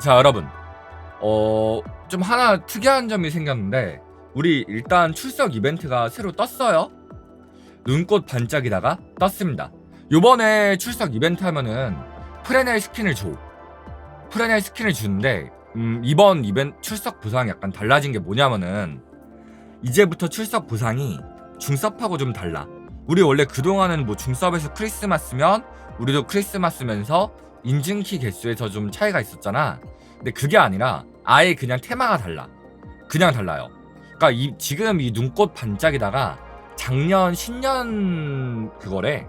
자 여러분. 어 좀 하나 특이한 점이 생겼는데 우리 일단 출석 이벤트가 새로 떴어요. 눈꽃 반짝이다가 떴습니다. 요번에 출석 이벤트 하면은 프레넬 스킨을 줘. 프레넬 스킨을 주는데 음, 이번 이벤트 출석 보상이 약간 달라진 게 뭐냐면은 이제부터 출석 보상이 중섭하고 좀 달라. 우리 원래 그동안은 뭐 중섭에서 크리스마스면 우리도 크리스마스면서 인증키 개수에서 좀 차이가 있었잖아. 근데 그게 아니라 아예 그냥 테마가 달라. 그냥 달라요. 그러니까 이 지금 이 눈꽃 반짝이다가 작년 신년 그거래.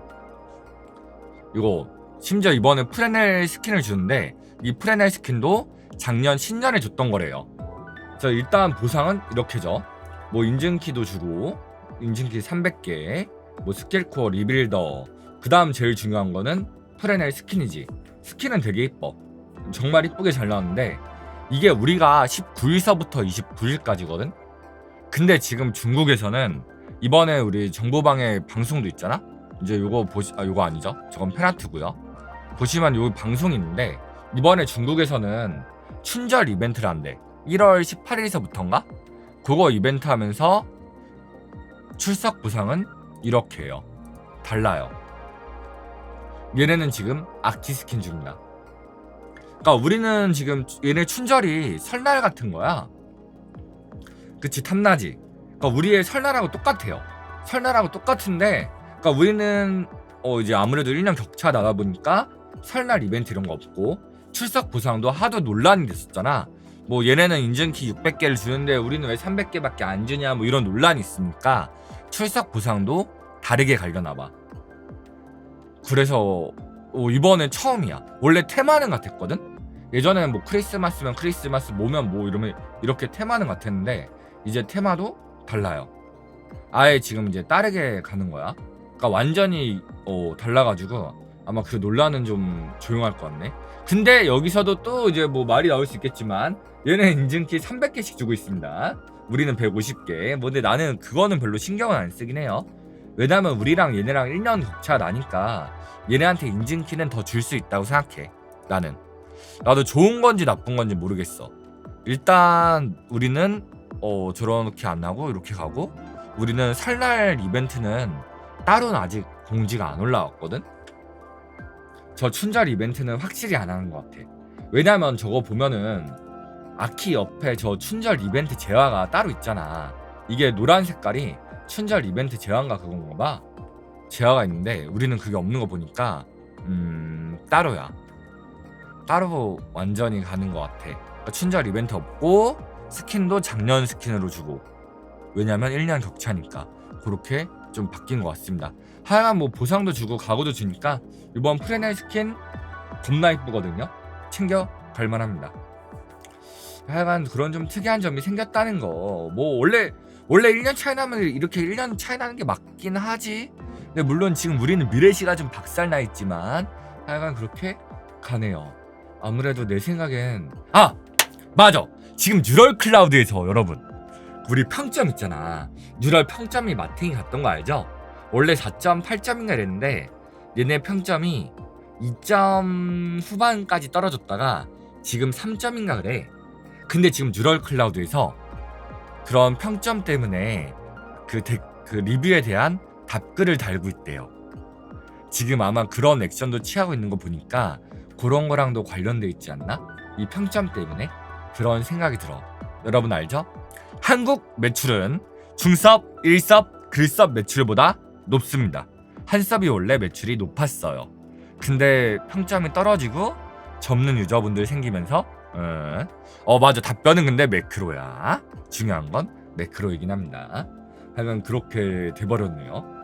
이거 심지어 이번에 프레넬 스킨을 주는데 이 프레넬 스킨도 작년 신년에 줬던 거래요. 자 일단 보상은 이렇게 줘. 뭐 인증키도 주고 인증키 300개, 뭐 스킬코어 리빌더. 그다음 제일 중요한 거는 프레넬 스킨이지. 스킨은 되게 이뻐. 정말 이쁘게 잘 나왔는데 이게 우리가 19일서부터 29일까지거든. 근데 지금 중국에서는 이번에 우리 정보방의 방송도 있잖아. 이제 요거 보시 아 요거 아니죠? 저건 페나트고요. 보시면 요 방송이 있는데 이번에 중국에서는 춘절 이벤트를 한대. 1월 18일서부터인가? 그거 이벤트 하면서 출석 보상은 이렇게 해요. 달라요. 얘네는 지금 악티 스킨 중이다. 그러니까 우리는 지금 얘네 춘절이 설날 같은 거야. 그치 탐나지. 그러니까 우리의 설날하고 똑같아요. 설날하고 똑같은데, 그러니까 우리는 어 이제 아무래도 1년 격차 나다 보니까 설날 이벤트 이런 거 없고 출석 보상도 하도 논란이 됐었잖아. 뭐 얘네는 인증키 600개를 주는데 우리는 왜 300개밖에 안 주냐 뭐 이런 논란이 있으니까 출석 보상도 다르게 갈려나 봐. 그래서 어, 이번에 처음이야. 원래 테마는 같았거든. 예전에는 뭐 크리스마스면 크리스마스, 뭐면 뭐 이러면 이렇게 테마는 같았는데 이제 테마도 달라요. 아예 지금 이제 다르게 가는 거야. 그러니까 완전히 어, 달라가지고 아마 그 논란은 좀 조용할 것 같네. 근데 여기서도 또 이제 뭐 말이 나올 수 있겠지만 얘는 인증키 300개씩 주고 있습니다. 우리는 150개. 뭐 근데 나는 그거는 별로 신경을 안 쓰긴 해요. 왜냐면 우리랑 얘네랑 1년 격차 나니까 얘네한테 인증키는 더 줄 수 있다고 생각해. 나는. 나도 좋은 건지 나쁜 건지 모르겠어. 일단 우리는 어 저렇게 안 하고 이렇게 가고 우리는 설날 이벤트는 따로는 아직 공지가 안 올라왔거든. 저 춘절 이벤트는 확실히 안 하는 것 같아. 왜냐면 저거 보면은 아키 옆에 저 춘절 이벤트 재화가 따로 있잖아. 이게 노란 색깔이 춘절 이벤트 제한가 그건가 봐. 제화가 있는데 우리는 그게 없는 거 보니까 음 따로야. 따로 완전히 가는 것 같아. 그러니까 춘절 이벤트 없고 스킨도 작년 스킨으로 주고 왜냐면 1년 격차니까 그렇게 좀 바뀐 것 같습니다. 하여간 뭐 보상도 주고 가구도 주니까 이번 프레넬 스킨 겁나 이쁘거든요. 챙겨 갈만합니다. 하여간 그런 좀 특이한 점이 생겼다는 거. 뭐 원래 원래 1년 차이 나면 이렇게 1년 차이 나는 게 맞긴 하지. 근데 물론 지금 우리는 미래시가 좀 박살나 있지만 하여간 그렇게 가네요. 아무래도 내 생각엔 아 맞아. 지금 뉴럴 클라우드에서 여러분 우리 평점 있잖아. 뉴럴 평점이 마탱이 갔던 거 알죠? 원래 4.8점인가 이랬는데 얘네 평점이 2점 후반까지 떨어졌다가 지금 3점인가 그래. 근데 지금 뉴럴 클라우드에서 그런 평점 때문에 그, 데, 그 리뷰에 대한 답글을 달고 있대요. 지금 아마 그런 액션도 취하고 있는 거 보니까 그런 거랑도 관련돼 있지 않나? 이 평점 때문에 그런 생각이 들어. 여러분 알죠? 한국 매출은 중섭, 1섭, 글섭 매출보다 높습니다. 한 섭이 원래 매출이 높았어요. 근데 평점이 떨어지고 접는 유저분들 생기면서 어, 어 맞아. 답변은 근데 매크로야. 중요한 건 매크로이긴 합니다. 하여간 그렇게 돼버렸네요